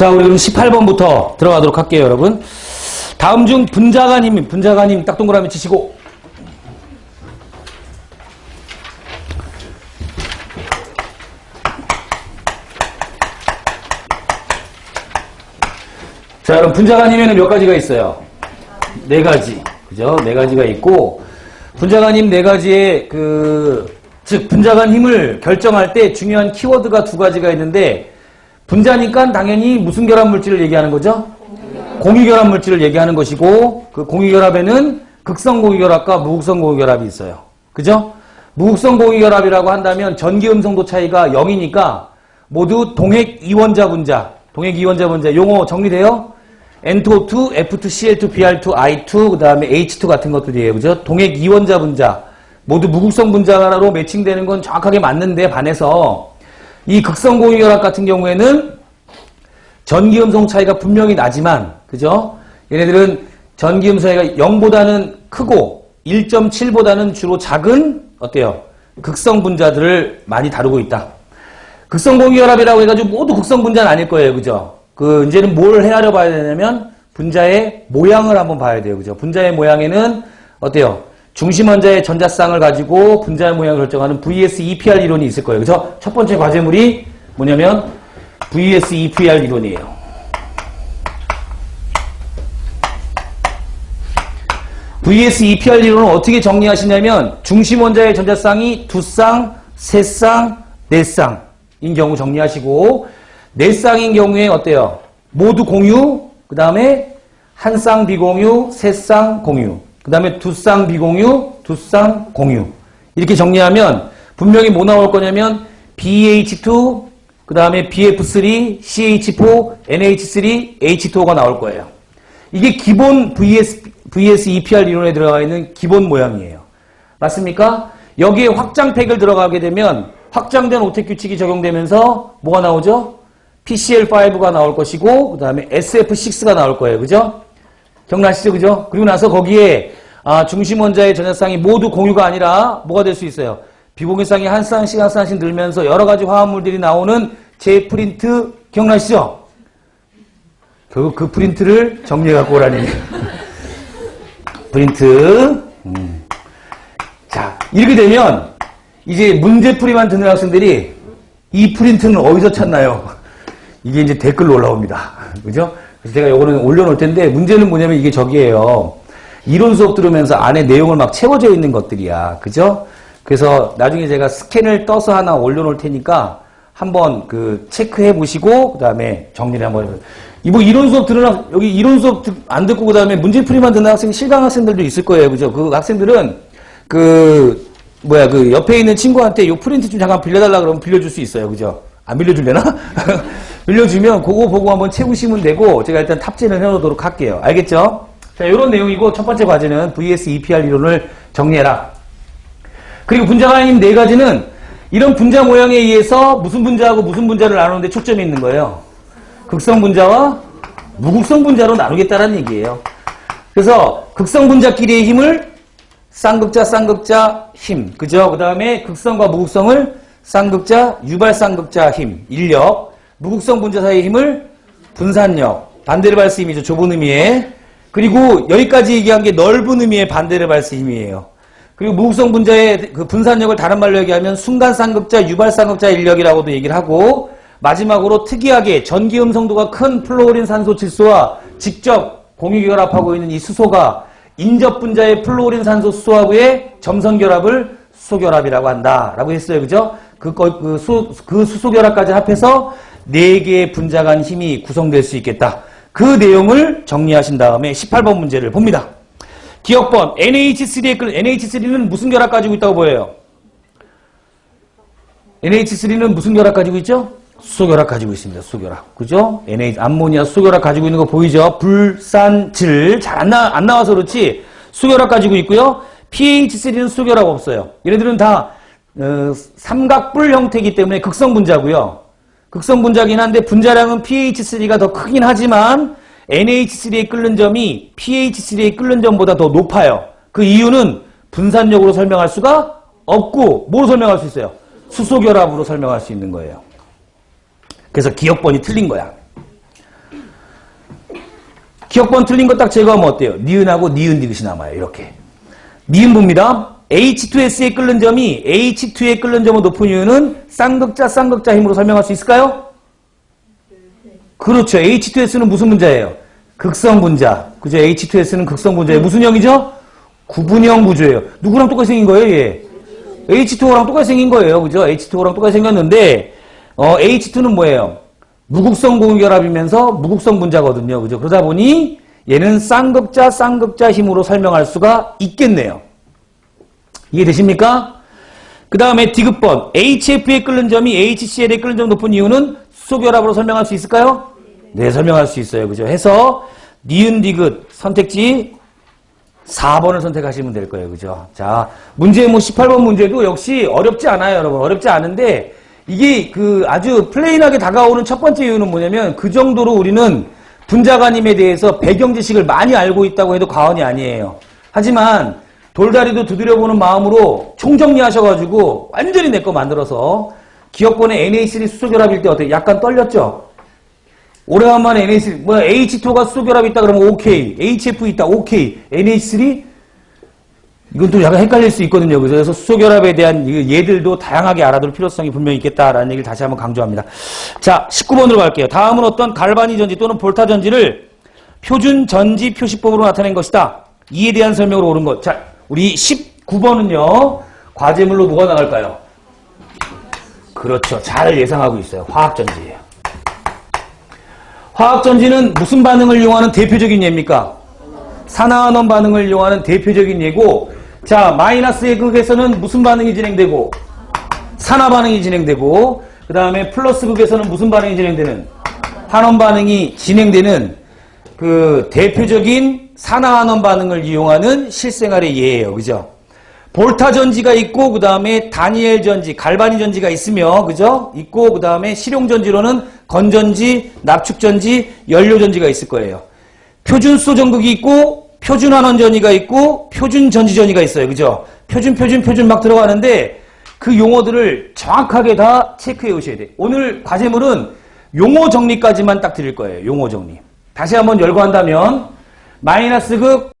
자, 우리 그럼 18번부터 들어가도록 할게요, 여러분. 다음 중 분자간 힘, 분자간 힘 딱 동그라미 치시고. 자, 여러분 분자간 힘에는 몇 가지가 있어요? 네 가지. 그죠? 네 가지가 있고, 분자간 힘 네 가지의 그, 즉, 분자간 힘을 결정할 때 중요한 키워드가 두 가지가 있는데, 분자니까 당연히 무슨 결합 물질을 얘기하는 거죠? 공유결합 물질을 얘기하는 것이고, 그 공유결합에는 극성 공유결합과 무극성 공유결합이 있어요. 그죠? 무극성 공유결합이라고 한다면 전기 음성도 차이가 0이니까 모두 동핵 이원자 분자, 동핵 이원자 분자 용어 정리돼요? N2O2, F2, Cl2, Br2, I2, 그 다음에 H2 같은 것들이에요. 그죠? 동핵 이원자 분자. 모두 무극성 분자로 매칭되는 건 정확하게 맞는데 반해서 이 극성 공유결합 같은 경우에는 전기음성 차이가 분명히 나지만, 그죠? 얘네들은 전기음 차이가 0보다는 크고 1.7보다는 주로 작은, 어때요? 극성 분자들을 많이 다루고 있다. 극성 공유결합이라고 해가지고 모두 극성 분자는 아닐 거예요. 그죠? 그, 이제는 뭘 헤아려 봐야 되냐면, 분자의 모양을 한번 봐야 돼요. 그죠? 분자의 모양에는, 어때요? 중심 원자의 전자쌍을 가지고 분자의 모양을 결정하는 VS EPR 이론이 있을 거예요. 그래서 첫 번째 과제물이 뭐냐면, VS EPR 이론이에요. VS EPR 이론을 어떻게 정리하시냐면 중심 원자의 전자쌍이 두 쌍, 세 쌍, 네 쌍인 경우 정리하시고 네 쌍인 경우에 어때요? 모두 공유, 그 다음에 한 쌍 비공유, 세 쌍 공유, 그 다음에 두쌍 비공유, 두쌍 공유 이렇게 정리하면 분명히 뭐 나올 거냐면 BH2, 그 다음에 BF3, CH4, NH3, H2O가 나올 거예요. 이게 기본 VS, VS EPR 이론에 들어가 있는 기본 모양이에요. 맞습니까? 여기에 확장팩을 들어가게 되면 확장된 오택 규칙이 적용되면서 뭐가 나오죠? PCL5가 나올 것이고 그 다음에 SF6가 나올 거예요. 그죠? 기억나시죠? 그죠? 그리고 나서 거기에 아, 중심 원자의 전자쌍이 모두 공유가 아니라 뭐가 될 수 있어요? 비공유쌍이 한 쌍씩 한 쌍씩 늘면서 여러 가지 화합물들이 나오는 재프린트 기억나시죠? 결국 그 프린트를 정리해 갖고 오라니. 프린트. 음. 자, 이렇게 되면 이제 문제풀이만 듣는 학생들이 이 프린트는 어디서 찾나요? 이게 이제 댓글로 올라옵니다. 그죠? 그래서 제가 요거는 올려놓을 텐데 문제는 뭐냐면 이게 저기예요. 이론 수업 들으면서 안에 내용을 막 채워져 있는 것들이야. 그죠? 그래서 나중에 제가 스캔을 떠서 하나 올려놓을 테니까 한번 그 체크해 보시고 그다음에 정리를 한번 해보세요. 이뭐 이론 수업 들으나 여기 이론 수업 듣- 안 듣고 그다음에 문제 풀이만 듣는 학생 실강 학생들도 있을 거예요. 그죠? 그 학생들은 그 뭐야 그 옆에 있는 친구한테 요 프린트 좀 잠깐 빌려달라 그러면 빌려줄 수 있어요. 그죠? 안 빌려줄래나? 빌려주면 그거 보고 한번 채우시면 되고 제가 일단 탑재를 해놓도록 할게요. 알겠죠? 자, 이런 내용이고 첫 번째 과제는 VS EPR 이론을 정리해라. 그리고 분자가님 네 가지는 이런 분자 모양에 의해서 무슨 분자하고 무슨 분자를 나누는데 초점이 있는 거예요. 극성 분자와 무극성 분자로 나누겠다는 얘기예요. 그래서 극성 분자끼리의 힘을 쌍극자, 쌍극자 힘, 그죠? 그 다음에 극성과 무극성을 쌍극자, 유발 쌍극자 힘, 인력, 무극성 분자 사이의 힘을 분산력, 반대를 발수 힘이죠. 좁은 의미의. 그리고 여기까지 얘기한 게 넓은 의미의 반대를 발수 힘이에요. 그리고 무극성 분자의 그 분산력을 다른 말로 얘기하면 순간 쌍극자, 유발 쌍극자 인력이라고도 얘기를 하고 마지막으로 특이하게 전기 음성도가 큰 플로린 산소 질소와 직접 공유 결합하고 있는 이 수소가 인접 분자의 플로린 산소 수소하고의 점선 결합을 수소 결합이라고 한다라고 했어요. 그죠? 그, 거- 그, 수, 그 수소 결합까지 합해서 네 개의 분자 간 힘이 구성될 수 있겠다. 그 내용을 정리하신 다음에 18번 문제를 봅니다. 기억번 NH3에 끌 NH3는 무슨 결합 가지고 있다고 보여요? NH3는 무슨 결합 가지고 있죠? 수소 결합 가지고 있습니다. 수소 결합. 그죠? NH 암모니아 수소 결합 가지고 있는 거 보이죠? 불산질 잘안 나, 안 나와서 그렇지 수소 결합 가지고 있고요. pH3는 수소 결합 없어요. 얘네들은 다 어, 삼각뿔 형태이기 때문에 극성 분자고요. 극성 분자긴 한데 분자량은 pH3가 더 크긴 하지만 NH3에 끓는 점이 pH3에 끓는 점보다 더 높아요. 그 이유는 분산력으로 설명할 수가 없고 뭐로 설명할 수 있어요? 수소 결합으로 설명할 수 있는 거예요. 그래서 기억번이 틀린 거야. 기억번 틀린 거 딱 제거하면 어때요? 니은하고 니은 디귿이 남아요. 이렇게. 니은부입니다. H2S에 끓는 점이 H2에 끓는 점은 높은 이유는 쌍극자 쌍극자 힘으로 설명할 수 있을까요? 그렇죠. H2S는 무슨 분자예요? 극성 분자. 그죠? H2S는 극성 분자예요. 무슨 형이죠? 구분형 구조예요. 누구랑 똑같이 생긴 거예요, 얘? H2O랑 똑같이 생긴 거예요. 그죠? H2O랑 똑같이 생겼는데, 어, H2는 뭐예요? 무극성 공결합이면서 무극성 분자거든요. 그죠? 그러다 보니 얘는 쌍극자, 쌍극자 힘으로 설명할 수가 있겠네요. 이해되십니까? 그 다음에 디귿번. HF에 끓는 점이 HCl에 끓는 점 높은 이유는 수소결합으로 설명할 수 있을까요? 네, 설명할 수 있어요. 그죠? 해서 니은 디귿 선택지 4번을 선택하시면 될 거예요. 그죠? 자, 문제 뭐 18번 문제도 역시 어렵지 않아요, 여러분. 어렵지 않은데 이게 그 아주 플레인하게 다가오는 첫 번째 이유는 뭐냐면 그 정도로 우리는 분자관임에 대해서 배경 지식을 많이 알고 있다고 해도 과언이 아니에요. 하지만 돌다리도 두드려보는 마음으로 총정리하셔가지고 완전히 내 거 만들어서 기억권의 NA3 수소결합일 때 어때요? 약간 떨렸죠? 오래간만에 NA3, 뭐야, H2가 수소결합 있다 그러면 OK, HF 있다, OK, NH3? 이건 또 약간 헷갈릴 수 있거든요. 그래서 수소결합에 대한 이 예들도 다양하게 알아둘 필요성이 분명히 있겠다라는 얘기를 다시 한번 강조합니다. 자, 19번으로 갈게요. 다음은 어떤 갈바니 전지 또는 볼타 전지를 표준 전지 표시법으로 나타낸 것이다. 이에 대한 설명으로 옳은 것. 자, 우리 19번은요. 과제물로 뭐가 나갈까요? 그렇죠. 잘 예상하고 있어요. 화학전지예요. 화학전지는 무슨 반응을 이용하는 대표적인 예입니까? 산화환원 반응을 이용하는 대표적인 예고 자 마이너스의 극에서는 무슨 반응이 진행되고 산화 반응이 진행되고 그 다음에 플러스 극에서는 무슨 반응이 진행되는 환원 반응이 진행되는 그 대표적인 산화환원 반응을 이용하는 실생활의 예예요 그죠 볼타 전지가 있고 그 다음에 다니엘 전지, 갈바니 전지가 있으며 그죠? 있고 그 다음에 실용 전지로는 건전지, 납축 전지, 연료 전지가 있을 거예요. 표준 수소 전극이 있고 표준 환원 전지가 있고 표준 전지 전지가 있어요. 그죠? 표준 표준 표준 막 들어가는데 그 용어들을 정확하게 다 체크해 오셔야 돼요. 오늘 과제물은 용어 정리까지만 딱 드릴 거예요. 용어 정리. 다시 한번 열거한다면 마이너스 극